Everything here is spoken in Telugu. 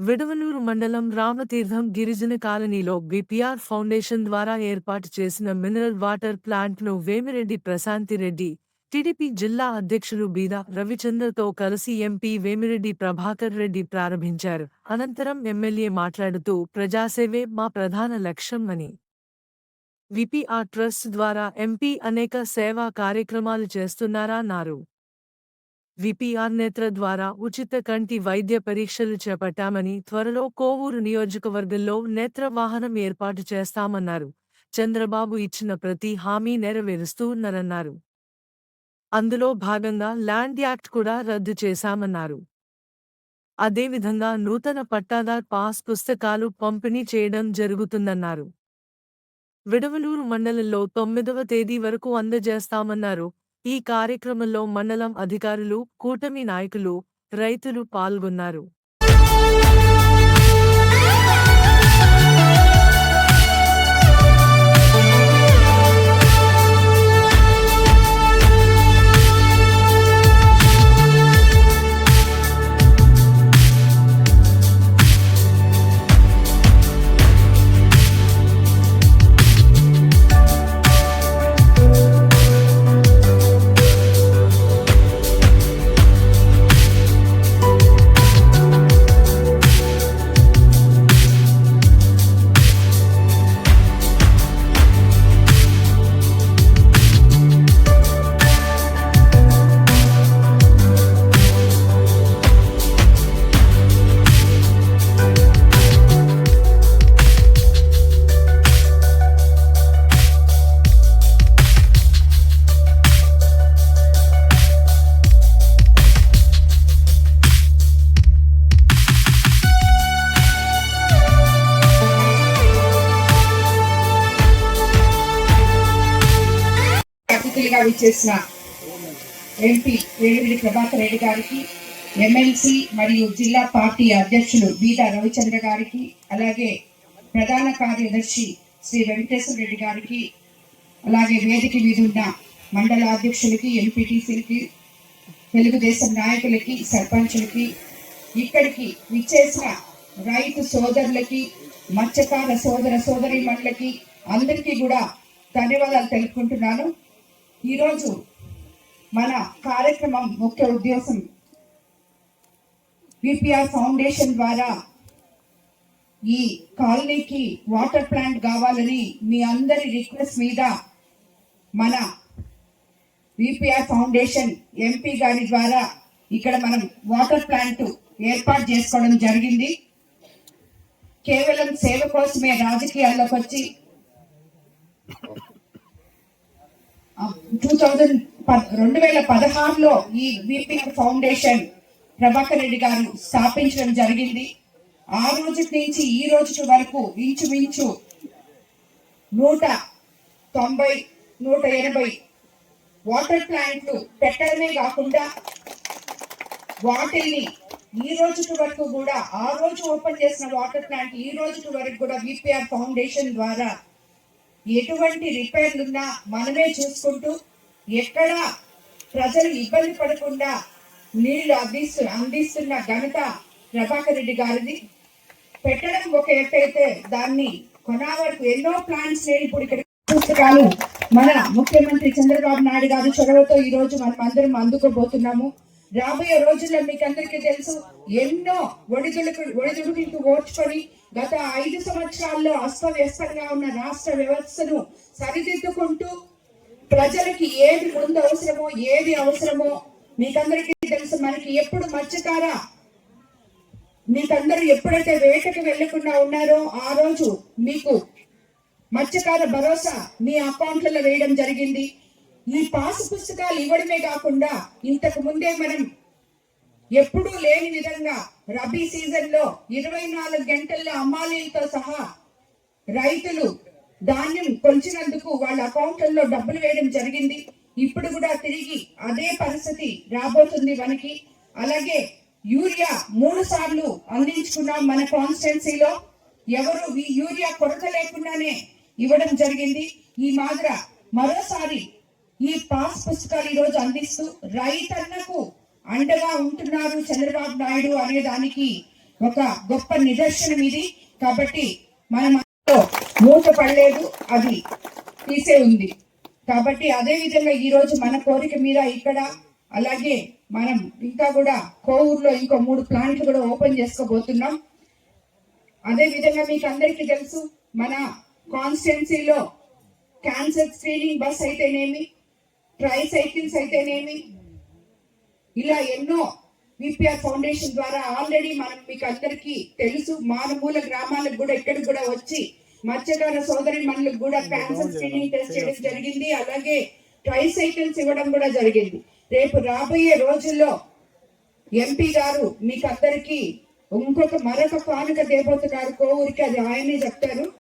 విడవలూరు మండలం రామతీర్థం గిరిజన కాలనీలో బీపీఆర్ ఫౌండేషన్ ద్వారా ఏర్పాటు చేసిన మినరల్ వాటర్ ప్లాంట్ను వేమిరెడ్డి ప్రశాంతిరెడ్డి టీడీపీ జిల్లా అధ్యక్షులు బీద రవిచంద్రతో కలిసి ఎంపీ వేమిరెడ్డి ప్రభాకర్ రెడ్డి ప్రారంభించారు. అనంతరం ఎమ్మెల్యే మాట్లాడుతూ ప్రజాసేవే మా ప్రధాన లక్ష్యం అని. విపిఆర్ ట్రస్ట్ ద్వారా ఎంపీ అనేక సేవా కార్యక్రమాలు చేస్తున్నారన్నారు విపిఆర్ నేత్ర ద్వారా ఉచిత కంటి వైద్య పరీక్షలు చేపట్టామని త్వరలో కోవూరు నియోజకవర్గంలో నేత్ర వాహనం ఏర్పాటు చేస్తామన్నారు. చంద్రబాబు ఇచ్చిన ప్రతి హామీ నెరవేరుస్తూన్నారన్నారు అందులో భాగంగా ల్యాండ్ యాక్ట్ కూడా రద్దు చేశామన్నారు. అదేవిధంగా నూతన పట్టాదార్ పాస్ పుస్తకాలు పంపిణీ చేయడం జరుగుతుందన్నారు. విడవలూరు మండలంలో తొమ్మిదవ తేదీ వరకు అందజేస్తామన్నారు ఈ కార్యక్రమంలో మండలం అధికారులు కూటమి నాయకులు రైతులు పాల్గొన్నారు. అతిథులుగా విచ్చేసిన ఎంపీ వేమిరెడ్డి ప్రభాకర్ రెడ్డి గారికి ఎమ్మెల్సీ మరియు జిల్లా పార్టీ అధ్యక్షులు బీదా రవిచంద్ర గారికి అలాగే ప్రధాన కార్యదర్శి శ్రీ వెంకటేశ్వర రెడ్డి గారికి అలాగే వేదిక మీద ఉన్న మండల అధ్యక్షులకి ఎంపీటీసీలకి తెలుగుదేశం నాయకులకి సర్పంచులకి ఇక్కడికి విచ్చేసిన రైతు సోదరులకి మత్స్యకార సోదర సోదరి అందరికీ కూడా ధన్యవాదాలు తెలుపుకుంటున్నాను. ఈరోజు మన కార్యక్రమం ముఖ్య ఉద్దేశం విపిఆర్ ఫౌండేషన్ ద్వారా ఈ కాలనీకి వాటర్ ప్లాంట్ కావాలని మీ అందరి రిక్వెస్ట్ మీద మన విపిఆర్ ఫౌండేషన్ ఎంపీ గారి ద్వారా ఇక్కడ మనం వాటర్ ప్లాంట్ ఏర్పాటు చేసుకోవడం జరిగింది. కేవలం సేవ కోసమే రాజకీయాల్లోకి వచ్చి టూ థౌజండ్ రెండు వేల పదహారులో ఈ వీపీఆర్ ఫౌండేషన్ ప్రభాకర్ రెడ్డి గారు స్థాపించడం జరిగింది. ఆ రోజు నుంచి ఈ రోజు వరకు ఇంచుమించు నూట తొంభై నూట ఎనభై వాటర్ ప్లాంట్లు పెట్టడమే కాకుండా వాటిల్ని ఈ రోజు వరకు కూడా ఆ రోజు ఓపెన్ చేసిన వాటర్ ప్లాంట్ ఈ రోజు వరకు కూడా విపిఆర్ ఫౌండేషన్ ద్వారా ఎటువంటి రిపేర్లు ఉన్నా మనమే చూసుకుంటూ ఎక్కడ ప్రజలు ఇబ్బంది పడకుండా నీళ్ళు అందిస్తు అందిస్తున్న ఘనత ప్రభాకర్ రెడ్డి గారిది. పెట్టడం ఒక ఎట్టయితే దాన్ని కొనా వరకు ఎన్నో ప్లాన్స్ నేను ఇప్పుడు ఇక్కడ పుస్తకాలు మన ముఖ్యమంత్రి చంద్రబాబు నాయుడు గారి చొరవతో ఈ రోజు మనం అందరం అందుకోబోతున్నాము. రాబోయే రోజుల్లో మీకు అందరికీ తెలుసు ఎన్నో ఒడిదుడుకు ఒడిదుడుకులకు ఓర్చుకొని గత ఐదు సంవత్సరాల్లో అస్తవ్యస్తంగా ఉన్న రాష్ట్ర వ్యవస్థను సరిదిద్దుకుంటూ ప్రజలకి ఏది ముందు అవసరమో ఏది అవసరమో మీకందరికీ తెలుసు మనకి ఎప్పుడు మత్స్యకార మీకందరూ ఎప్పుడైతే వేటకి వెళ్ళకుండా ఉన్నారో ఆ రోజు మీకు మత్స్యకార భరోసా మీ అకౌంట్లలో వేయడం జరిగింది. ఈ పాసు పుస్తకాలు ఇవ్వడమే కాకుండా ఇంతకు ముందే మనం ఎప్పుడూ లేని విధంగా రబీ సీజన్లో ఇరవై నాలుగు గంటల్లో అమ్మాలీలతో సహా రైతులు ధాన్యం కొలిచినందుకు వాళ్ళ అకౌంట్లలో డబ్బులు వేయడం జరిగింది. ఇప్పుడు కూడా తిరిగి అదే పరిస్థితి రాబోతుంది మనకి. అలాగే యూరియా మూడు సార్లు అందించుకున్నాం మన కాన్స్టిట్యున్సీలో. ఎవరు ఈ యూరియా కొరత లేకుండానే ఇవ్వడం జరిగింది. ఈ మాదిర మరోసారి ఈ పాస్ పుస్తకాలు ఈ రోజు అందిస్తూ రైతన్నకు అండగా ఉంటున్నారు చంద్రబాబు నాయుడు అనే దానికి ఒక గొప్ప నిదర్శనం ఇది. కాబట్టి మనం మూత పడలేదు అది తీసే ఉంది. కాబట్టి అదే విధంగా ఈ రోజు మన కోరిక మీద ఇక్కడ అలాగే మనం ఇంకా కూడా కోవూరులో ఇంకో మూడు ప్లాంట్లు కూడా ఓపెన్ చేసుకోబోతున్నాం. అదే విధంగా మీకు అందరికీ తెలుసు మన కాన్స్టిట్యున్సీలో క్యాన్సర్ స్క్రీనింగ్ బస్ అయితేనేమి ట్రై సైకిల్స్ అయితేనేమి ఇలా ఎన్నో విపిఆర్ ఫౌండేషన్ ద్వారా ఆల్రెడీ మనం మీకు అందరికీ తెలుసు మారుమూల గ్రామాలకు కూడా ఇక్కడికి కూడా వచ్చి మత్స్యకార సోదరి మనలకు కూడా క్యాన్సర్ స్క్రీనింగ్ టెస్ట్ చేయడం జరిగింది. అలాగే ట్రై సైకిల్స్ ఇవ్వడం కూడా జరిగింది. రేపు రాబోయే రోజుల్లో ఎంపీ గారు మీకు అందరికీ ఇంకొక మరొక కానుక దేవత గారు కోవూరికి అది ఆయనే చెప్తారు.